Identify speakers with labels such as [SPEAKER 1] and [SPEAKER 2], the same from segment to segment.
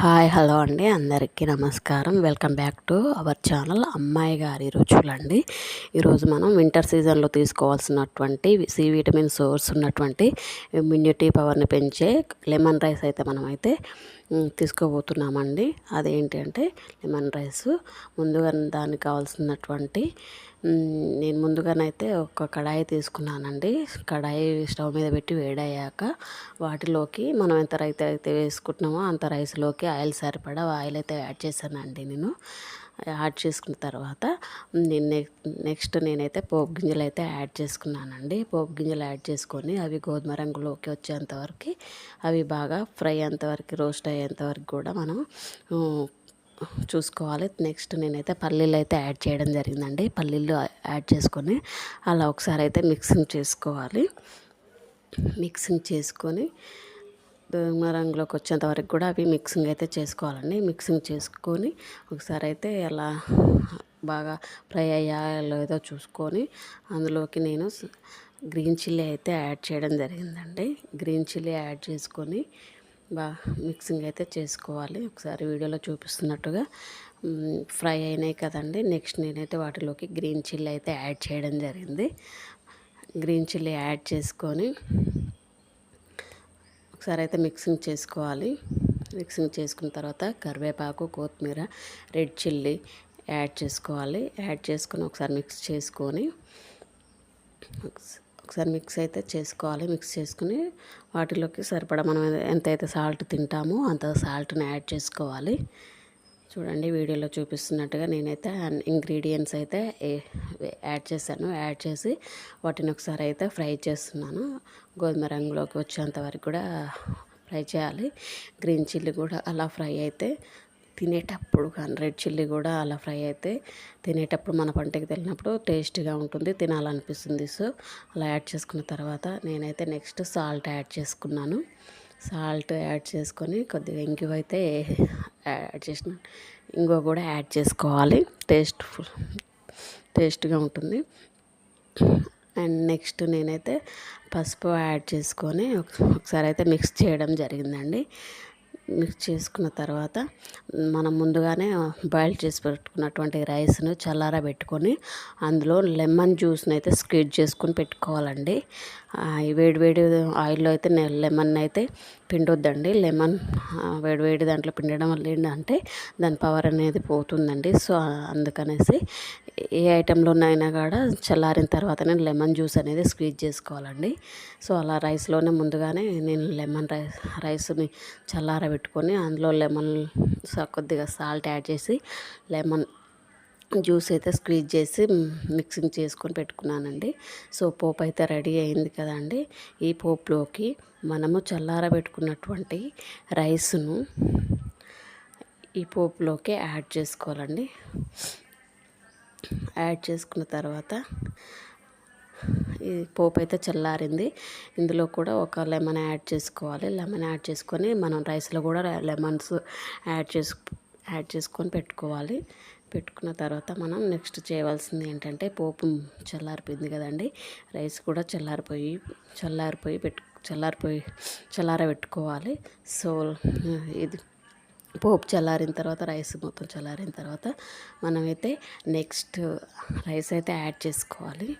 [SPEAKER 1] Hi hello అండి. అందరికీ నమస్కారం. Welcome back to our channel అమ్మాయి గారి రుచులండి. ఈరోజు మనం వింటర్ సీజన్లో తీసుకోవాల్సినటువంటి సి విటమిన్ సోర్స్ ఉన్నటువంటి ఇమ్యూనిటీ పవర్ని పెంచే లెమన్ రైస్ అయితే మనం అయితే తీసుకోబోతున్నామండి. అదేంటి అంటే లెమన్ రైస్ ముందుగా దానికి కావాల్సినటువంటి నేను ముందుగానైతే ఒక కడాయి తీసుకున్నానండి. కడాయి స్టవ్ మీద పెట్టి వేడయ్యాక వాటిలోకి మనం ఎంత రైతే అయితే వేసుకుంటున్నామో అంత రైస్లోకి ఆయిల్ సరిపడా ఆయిల్ అయితే యాడ్ చేశానండి నేను. యాడ్ చేసుకున్న తర్వాత నేను నెక్స్ట్ నేనైతే పోపు గింజలు అయితే యాడ్ చేసుకున్నానండి. పోపు గింజలు యాడ్ చేసుకొని అవి గోధుమ రంగులోకి వచ్చేంతవరకు అవి బాగా ఫ్రై అయ్యేంతవరకు రోస్ట్ అయ్యేంతవరకు కూడా మనం చూసుకోవాలి. నెక్స్ట్ నేనైతే పల్లీలు అయితే యాడ్ చేయడం జరిగిందండి. పల్లీలు యాడ్ చేసుకొని అలా ఒకసారి అయితే మిక్సింగ్ చేసుకోవాలి. మిక్సింగ్ చేసుకొని రంగులోకి వచ్చేంత వరకు కూడా అవి మిక్సింగ్ అయితే చేసుకోవాలండి. మిక్సింగ్ చేసుకొని ఒకసారి అయితే ఎలా బాగా ఫ్రై అయ్యాలో చూసుకొని అందులోకి నేను గ్రీన్ చిల్లీ అయితే యాడ్ చేయడం జరిగిందండి. గ్రీన్ చిల్లీ యాడ్ చేసుకొని బాగా మిక్సింగ్ అయితే చేసుకోవాలి. ఒకసారి వీడియోలో చూపిస్తున్నట్టుగా ఫ్రై అయినాయి కదండి. నెక్స్ట్ నేనైతే వాటిలోకి గ్రీన్ చిల్లీ అయితే యాడ్ చేయడం జరిగింది. గ్రీన్ చిల్లీ యాడ్ చేసుకొని ఒకసారి అయితే మిక్సింగ్ చేసుకోవాలి. మిక్సింగ్ చేసుకున్న తర్వాత కరివేపాకు కొత్తిమీర రెడ్ చిల్లీ యాడ్ చేసుకోవాలి. యాడ్ చేసుకొని ఒకసారి మిక్స్ చేసుకొని ఒకసారి మిక్స్ అయితే చేసుకోవాలి. మిక్స్ చేసుకుని వాటిలోకి సరిపడా మనం ఎంతైతే సాల్ట్ తింటామో అంత సాల్ట్ని యాడ్ చేసుకోవాలి. చూడండి వీడియోలో చూపిస్తున్నట్టుగా నేనైతే ఇంగ్రీడియంట్స్ అయితే యాడ్ చేశాను. యాడ్ చేసి వాటిని ఒకసారి అయితే ఫ్రై చేస్తున్నాను. గోధుమ రంగులోకి వచ్చేంత వరకు కూడా ఫ్రై చేయాలి. గ్రీన్ చిల్లీ కూడా అలా ఫ్రై అయితే తినేటప్పుడు కానీ రెడ్ చిల్లీ కూడా అలా ఫ్రై అయితే తినేటప్పుడు మన పంటకి తెలినప్పుడు టేస్టీగా ఉంటుంది తినాలనిపిస్తుంది. సో అలా యాడ్ చేసుకున్న తర్వాత నేనైతే నెక్స్ట్ సాల్ట్ యాడ్ చేసుకున్నాను. సాల్ట్ యాడ్ చేసుకొని కొద్దిగా ఇంగువ అయితే యాడ్ చేసిన ఇంగువ కూడా యాడ్ చేసుకోవాలి. టేస్ట్ టేస్ట్గా ఉంటుంది. అండ్ నెక్స్ట్ నేనైతే పసుపు యాడ్ చేసుకొని ఒకసారి అయితే మిక్స్ చేయడం జరిగిందండి. మిక్స్ చేసుకున్న తర్వాత మనం ముందుగానే బాయిల్ చేసి పెట్టుకున్నటువంటి రైస్ను చల్లార పెట్టుకొని అందులో లెమన్ జ్యూస్ని అయితే స్క్వీజ్ చేసుకొని పెట్టుకోవాలండి. వేడివేడి ఆయిల్లో అయితే లెమన్ అయితే పిండొద్దండి. లెమన్ వేడివేడి దాంట్లో పిండడం వల్ల ఏంటంటే దాని పవర్ అనేది పోతుందండి. సో అందుకనేసి ఏ ఐటెంలోనైనా కూడా చల్లారిన తర్వాతనే లెమన్ జ్యూస్ అనేది స్క్వీజ్ చేసుకోవాలండి. సో అలా రైస్లోనే ముందుగానే నేను లెమన్ రైస్ రైస్ని పెట్టుకొని అందులో లెమన్ కొద్దిగా సాల్ట్ యాడ్ చేసి లెమన్ జ్యూస్ అయితే స్క్వీజ్ చేసి మిక్సింగ్ చేసుకొని పెట్టుకున్నానండి. సో పోపు అయితే రెడీ అయింది కదండి. ఈ పోపులోకి మనము చల్లారబెట్టుకున్నటువంటి రైస్ను ఈ పోపులోకి యాడ్ చేసుకోవాలండి. యాడ్ చేసుకున్న తర్వాత ఈ పోపు అయితే చల్లారింది. ఇందులో కూడా ఒక లెమన్ యాడ్ చేసుకోవాలి. లెమన్ యాడ్ చేసుకొని మనం రైస్లో కూడా లెమన్స్ యాడ్ చేసు యాడ్ చేసుకొని పెట్టుకోవాలి. పెట్టుకున్న తర్వాత మనం నెక్స్ట్ చేయవలసింది ఏంటంటే పోపు చల్లారిపోయింది కదండి. రైస్ కూడా చల్లారిపోయి చల్లారిపోయి పెట్టు చల్లారిపోయి చల్లారబెట్టుకోవాలి. సో ఇది పోపు చల్లారిన తర్వాత రైస్ మొత్తం చల్లారిన తర్వాత మనమైతే నెక్స్ట్ రైస్ అయితే యాడ్ చేసుకోవాలి.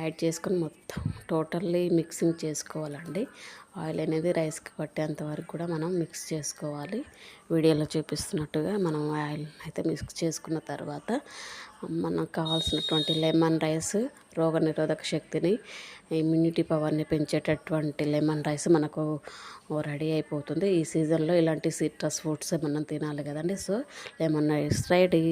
[SPEAKER 1] యాడ్ చేసుకొని మొత్తం టోటల్లీ మిక్సింగ్ చేసుకోవాలండి. ఆయిల్ అనేది రైస్కి పట్టేంత వరకు కూడా మనం మిక్స్ చేసుకోవాలి. వీడియోలో చూపిస్తున్నట్టుగా మనం ఆయిల్ అయితే మిక్స్ చేసుకున్న తర్వాత మనకు కావాల్సినటువంటి లెమన్ రైస్ రోగ నిరోధక శక్తిని ఇమ్యూనిటీ పవర్ని పెంచేటటువంటి లెమన్ రైస్ మనకు రెడీ అయిపోతుంది. ఈ సీజన్లో ఇలాంటి సిట్రస్ ఫ్రూట్స్ మనం తినాలి కదండి. So lemon rice ready.